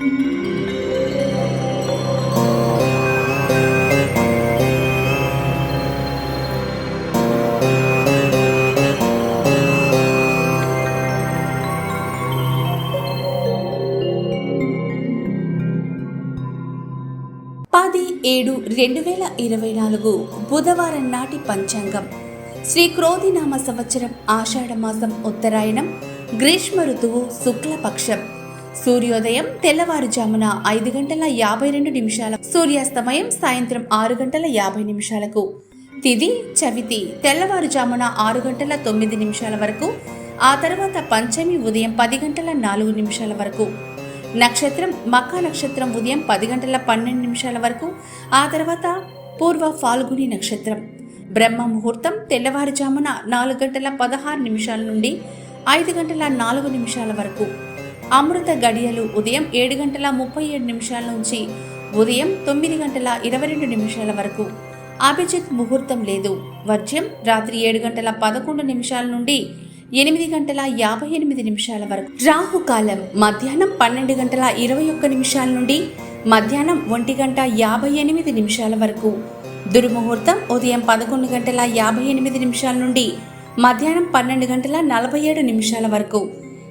పది ఏడు రెండు వేల ఇరవై నాలుగు బుధవారం నాటి పంచాంగం. శ్రీ క్రోధినామ సంవత్సరం ఆషాఢ మాసం ఉత్తరాయణం గ్రీష్మ ఋతువు శుక్లపక్షం. సూర్యోదయం తెల్లవారుజామున ఐదు గంటల యాభై రెండు నిమిషాల సూర్యాస్తమయం సాయంత్రం ఆరు గంటల యాభై నిమిషాలకు. తిది చవితి తెల్లవారుజామున ఆరు గంటల తొమ్మిది నిమిషాల వరకు ఆ తర్వాత పంచమి ఉదయం పది గంటల నాలుగు నిమిషాల వరకు. నక్షత్రం మకా నక్షత్రం ఉదయం పది గంటల పన్నెండు నిమిషాల వరకు ఆ తర్వాత పూర్వ ఫాల్గుని నక్షత్రం. బ్రహ్మ ముహూర్తం తెల్లవారుజామున నాలుగు గంటల పదహారు నిమిషాల నుండి ఐదు గంటల నాలుగు నిమిషాల వరకు. అమృత గడియలు ఉదయం ఏడు గంటల ముప్పై ఏడు నిమిషాల నుంచి ఉదయం తొమ్మిది గంటల ఇరవై రెండు నిమిషాల వరకు. అభిజిత్ ముహూర్తం లేదు. వర్జ్యం రాత్రి ఏడు గంటల పదకొండు నిమిషాల నుండి ఎనిమిది గంటల యాభై ఎనిమిది నిమిషాల వరకు. రాహుకాలం మధ్యాహ్నం పన్నెండు గంటల ఇరవై ఒక్క నిమిషాల నుండి మధ్యాహ్నం ఒంటి గంట యాభై ఎనిమిది నిమిషాల వరకు. దుర్ముహూర్తం ఉదయం పదకొండు గంటల యాభై ఎనిమిది నిమిషాల నుండి మధ్యాహ్నం పన్నెండు గంటల నలభై ఏడు నిమిషాల వరకు.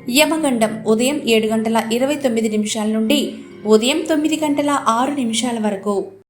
యమగండం ఉదయం ఏడు గంటల ఇరవై తొమ్మిది నిమిషాల నుండి ఉదయం తొమ్మిది గంటల ఆరు నిమిషాల వరకు.